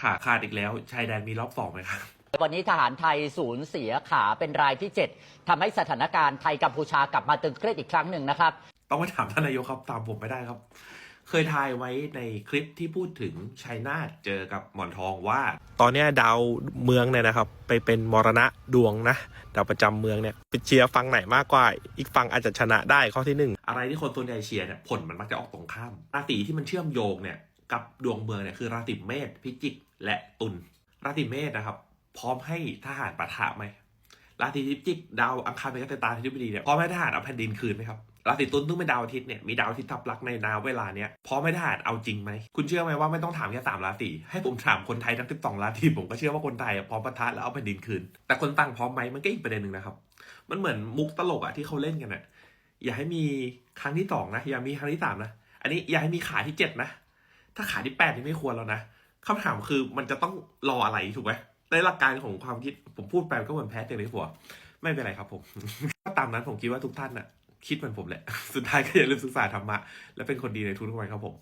ขาขาดอีกแล้ว ชายแดนมีรอบสองไหมครับ วันนี้ทหารไทยสูญเสียขาเป็นรายที่ 7ทำให้สถานการณ์ไทยกัมพูชากลับมาตึงเครียดอีกครั้งหนึ่งนะครับ ต้องไปถามท่านนายกครับตามผมไม่ได้ครับ เคยทายไว้ในคลิปที่พูดถึงชัยนาทเจอกับหมอนทองว่า ตอนเนี้ยดาวเมืองเนี่ยนะครับ ไปเป็นมรณะดวงนะดาวประจำเมืองเนี่ยไปเชียร์ฝั่งไหนมากกว่า อีกฝั่งอาจจะชนะได้ข้อที่หนึ่งอะไรที่คนส่วนใหญ่เชียร์เนี่ยผลมันมักจะออกตรงข้ามราศีที่มันเชื่อมโยงเนี่ย กับดวงเมืองเนี่ยคือราศีเมษพิจิกและตุลราศีเมษนะครับ พร้อมให้ทหารปะทะไหมราศีพิจิกดาวอังคารเป็นกตาธิบดีเนี่ยพร้อมให้ทหารเอาแผ่นดินคืนไหมครับราศีตุลซึ่งเป็นดาวอาทิตย์เนี่ยมีดาวอาทิตย์ทับลักในนาวเวลาเนี้ยพร้อมให้ทหารเอาจริงไหมคุณเชื่อไหมว่าไม่ต้องถามแค่สามราศีให้ผมถามคนไทยทั้งสิบสองราศีผมก็เชื่อว่าคนไทยพร้อมปะทะแล้วเอาแผ่นดินคืน แต่คนต่างพร้อมไหมมันก็อีกประเด็นหนึ่งนะครับ มันเหมือนมุกตลกอะที่เขาเล่นกันอะอย่าให้มีครั้งที่สองนะอย่ามีครั้งที่สามนะอันนี้อย่าให้มีขาที่เจ็ดนะ ถ้าขายที่แปดนี่ไม่ควรแล้วนะคำถามคือมันจะต้องรออะไรถูกไหมในหลักการของความคิดผมพูดไปก็เหมือนแพ้เต็มในหัว ไม่เป็นไรครับผมก็ตามนั้นผมคิดว่าทุกท่านน่ะ คิดเหมือนผมแหละ สุดท้ายก็อย่าลืมศึกษาธรรมะและเป็นคนดีในทุกๆวันครับผม